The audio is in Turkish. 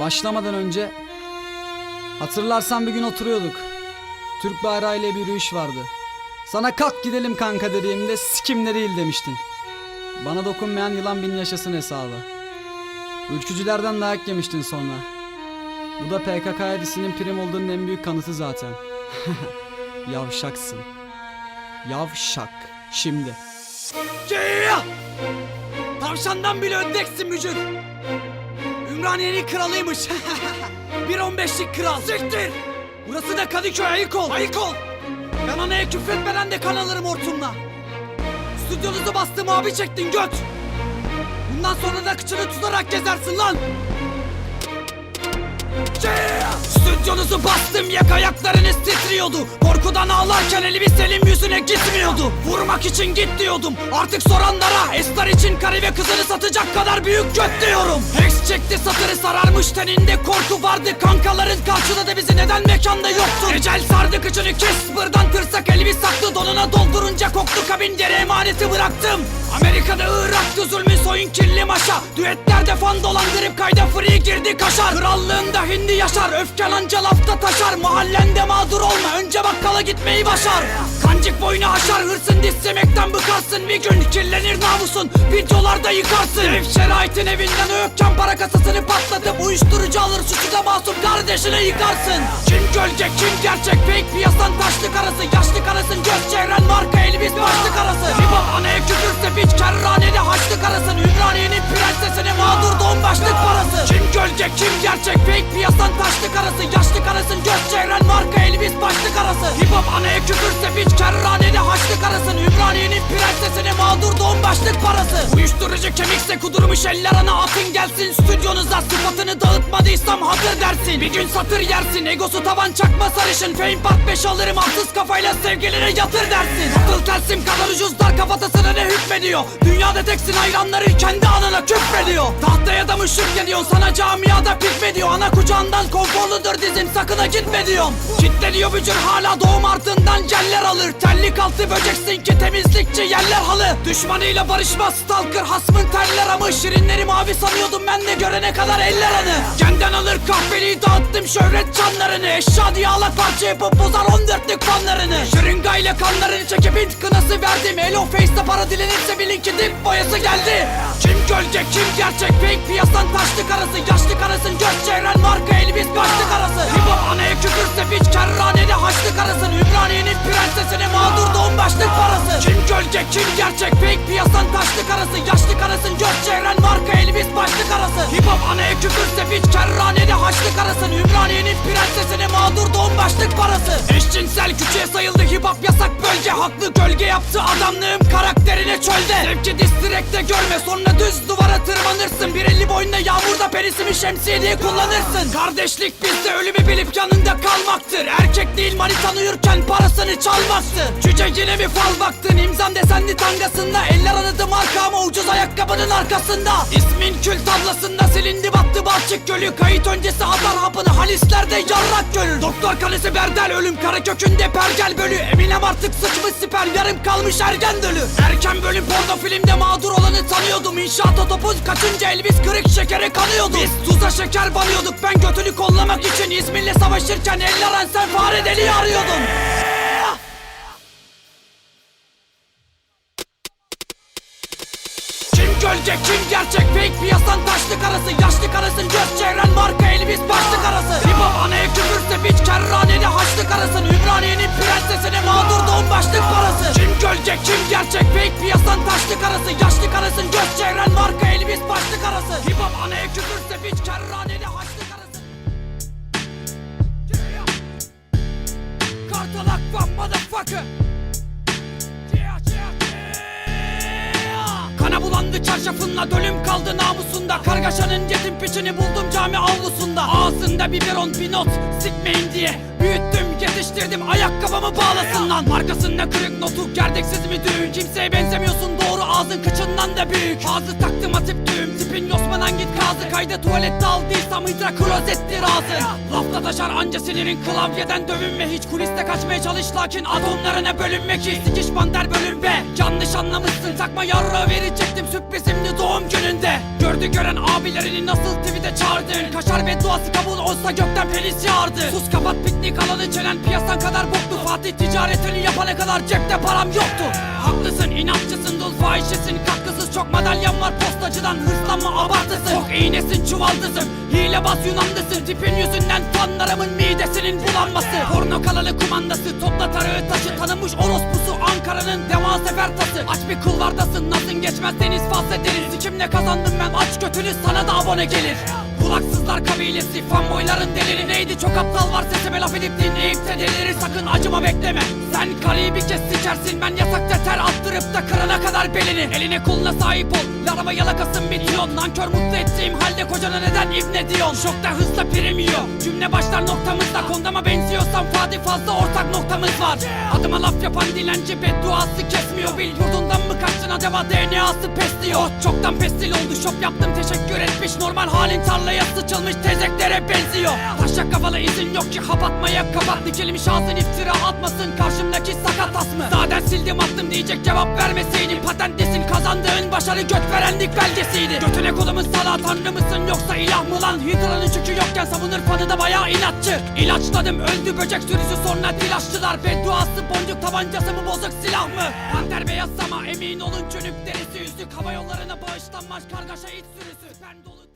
Başlamadan önce hatırlarsan bir gün oturuyorduk. Türk bayrağıyla bir yürüyüş vardı. Sana kalk gidelim kanka dediğimde sikimde değil demiştin. Bana dokunmayan yılan bin yaşasın hesabı. Ülkücülerden dayak yemiştin sonra. Bu da PKK hadisinin prim olduğunun en büyük kanıtı zaten. Yavşaksın. Yavşak. Şimdi. Tavşandan bile öndeksin vücut. Ümraniye'nin kralıymış. 1.15'lik kral. Siktir! Burası da Kadıköy ayık ol. Ayık ol. Ben anaya küfretmeden de kan alırım hortumla. Stüdyonuzu bastım abi çektin göt. Bundan sonra da kıçını tutarak gezersin lan. Ceyya! Stüdyonuzu bastım yak ayaklarınız titriyordu. Korkudan ağlarken elimi Selim yüzüne gitmiyordu. Vurmak için git diyordum. Artık soranlara Estar için karı ve kızını satacak kadar büyük göt diyorum. Hex çekti satırı sararmış teninde korku vardı. Kankaların karşıda da bizi neden mekanda yoktu? Ecel sardı kıçını kes. Buradan tırsak elimi saklı Donuna doldurunca koktu kabin. Geri emaneti bıraktım. Amerika'da Irak'ta zulmün soyun kirli maşa. Düetlerde fan dolandırıp kayda free girdi kaşar. Krallığında hindi yaşar öfken anca lafta taşar Mahallende mağdur olma. Önce bakkala gitmeyi başar. Kancık boynu aşar hırsın dislemekten bıkarsın. Bir gün kirlenir namusun videolarda yıkarsın. Ev şeraitin evinden öpken para kasasını patlatıp Uyuşturucu alır suçu da masum kardeşine yıkarsın. Kim gölge kim gerçek? Fake piyasan taşlık arası Yaşlı karasın göz çevren marka elbis başlık arası. Hip hop anaya küfürse piç kerranede haçlık arasın. Ümraniye'nin prensesine mağdur don başlık parası Kim gölge kim gerçek? Fake piyasan taşlık arası Yaşlı karasın göz kemikse kudurmuş eller ana atın gelsin. Stüdyonuza sıfatını dağıtmadıysam hazır dersin. Bir gün satır yersin. Egosu tavan çakma sarışın. Fame part 5 alırım. Atsız kafayla sevgiline yatır dersin. Atıl tersim kadar ucuzlar kafatasına ne hükmediyor? Dünyada teksin hayranları kendi anana küfrediyor. Tahtaya da mı şükrediyorsun sana camiada pikmediyor Ana kucağından konforludur dizim. Sakına gitme diyorum. Kitleniyor bücür hala doğum ardından celler alır. Terlik altı böceksin ki temizlikçi yerler halı. Düşmanıyla barışmaz stalker hasmın terler ama Şirinleri mavi sanıyordum ben de görene kadar eller anı. Kenden alır kahveliği dağıttım şöhret çanlarını Eşya diye alak parça yapıp bozar 14'lük fanlarını. Şırıngayla kanlarını çekip int kınası verdim. Elo face'te para dilenirse bilin ki dip boyası geldi. Kim gölge kim gerçek? Fake piyasan taşlık arası. Yaşlı karasın göz çevren marka elbis başlık arası. Hip hop anaya küfürse piç kerranede haçlık arasın. Ümraniye'nin prensesine mağdur başlık parası. Kim gölge kim gerçek? Fake piyasan taşlık arası. Yaşlı karasın göz çevren marka elbis başlık arası. Hip hop anaya küfürse piç kerranede haçlık arasın Haklı gölge yaptı adamlığım karakterine çölde. Zevki distirekte görme sonra düz duvara tırmanırsın. Bir elli boyunda yağmurda penisimi şemsiye diye kullanırsın. Kardeşlik bizde ölümü bilip yanında kalmaktır. Erkek değil manitan uyurken parasını çalmaktır. Cüce yine bir fal baktın imzam desenli tangasında. Eller aradı marka ama ucuz ayakkabının arkasında. İsmin kül tablasında silindi battı balçık gölü. Kayıt öncesi atar hapını halislerde yarrak görür Doktor kalesi berdel ölüm kara kökünde pergel bölü. Eminem artık sıçmış siper yarım kalmış ergen dölü. Erken bölüm porno filmde mağdur olanı tanıyordum. İnşaat otopuz kaçınca elbis kırık şekere kanıyordu Biz tuza şeker banıyorduk. Ben götünü kollamak için İzmir'le savaşırken eller sen fare deliği arıyordun Kim gölge kim gerçek? Fake piyasan taşlık arası. Yaşlı karasın göz çevren marka elbis başlık arası. Hop anaya küfürse piç kerranede haçlık arasın. Ümraniye'nin prensesine mağdur doğum başlık parası. Kim gölge kim gerçek? Fake piyasan taşlık arası. Yaşlı karasın göz çevren marka elbis başlık arası. Hip hop anaya küfürse piç kerranede haçlık arası. Yeah. Kartalak van motherfucker. Yeah, bulandı çarşafınla dölüm kaldı namusunda. Kargaşanın yetim piçini buldum cami avlusunda. Ağzında biberon bir not sikmeyin diye Büyüttüm yetiştirdim ayakkabımı bağlasın lan. Markasında kırık notu gerdeksiz mi düğün. Kimseye benzemiyorsun doğru ağzın kıçından da büyük. Ağzı taktım atıp düğüm Tipin yosmadan git kazı. Kayda tuvalette aldıysam hidra klozettir ağzın Lafla taşar anca sinirin klavyeden dövünme. Hiç kuliste kaçmaya çalış lakin atomlarına bölünmek hiç Sikiş banter bölünme Yanlış anlamışsın. Takma yarra verecektim Sürprizimdi doğum gününde. Gördü gören abilerini nasıl tweet'e çağırdın? Kaşar bedduası kabul olsa gökten penis yağardı. Sus kapat piknik alanı çenen piyasan kadar boktu. Fatih ticaretini yapana kadar cepte param yoktu. Haklısın inatçısın dul fahişesin. Katkısız çok madalyan var postacıdan Hırslanma abartısın. Çok iğnesin çuvaldızım Hilebaz Yunanlısın. Tipin yüzünden fanlarımın midesinin bulanması. Porno kanalı kumandası Topla tarığı taşı. Tanınmış orospusu Ankara'nın deva sefer tası Aç bir kulvardasın Nazın geçmez deniz fazla deniz Kimle kazandım ben aç götünü sana da abone gelir. Kulaksızlar kabilesi fanboyların deliri. Neydi çok aptal var sesime laf edip dinleyip de delirir sakın acıma bekleme Sen kaleyi bir kez sikersin ben yasak ter attırıp da kırana kadar belini. Eline koluna sahip ol larava yalakasın bitiyor Nankör mutlu ettiğim halde kocana neden ibne diyorsun? Şokta hızla prim yiyor. Cümle başlar noktamızda Kondama benziyorsam fadi fazla ortak noktamız var. Adıma laf yapan dilenci bedduası kesmiyor. Bil yurdundan mı kaçtın acaba? DNA'sı pes diyor Çoktan pestil oldu şop yaptım teşekkür etmiş. Normal halin tarlaya sıçılmış tezeklere benziyor. Taşak kafalı izin yok ki hap atmaya kapat. Dikilmiş ağzın iftira atmasın karşımdaki sakat as mı Zaten sildim attım diyecek cevap vermeseydin Patentlisin kazandığın başarı göt verenlik belgesiydi. Götüne kolumun sala tanrı mısın yoksa ilah mı lan? Hidra'nın çükü yokken savunur fanı da bayağı inatçı. İlaçladım öldü böcek sürüsü sonra dilaşçılar Bedduası boncuk tabancası mı bozuk silah mı? Panter beyaz ama emin olun çönük derisi üstü Hava yollarına bağışlanmaz kargaşa iç sürüsü. Ben dolu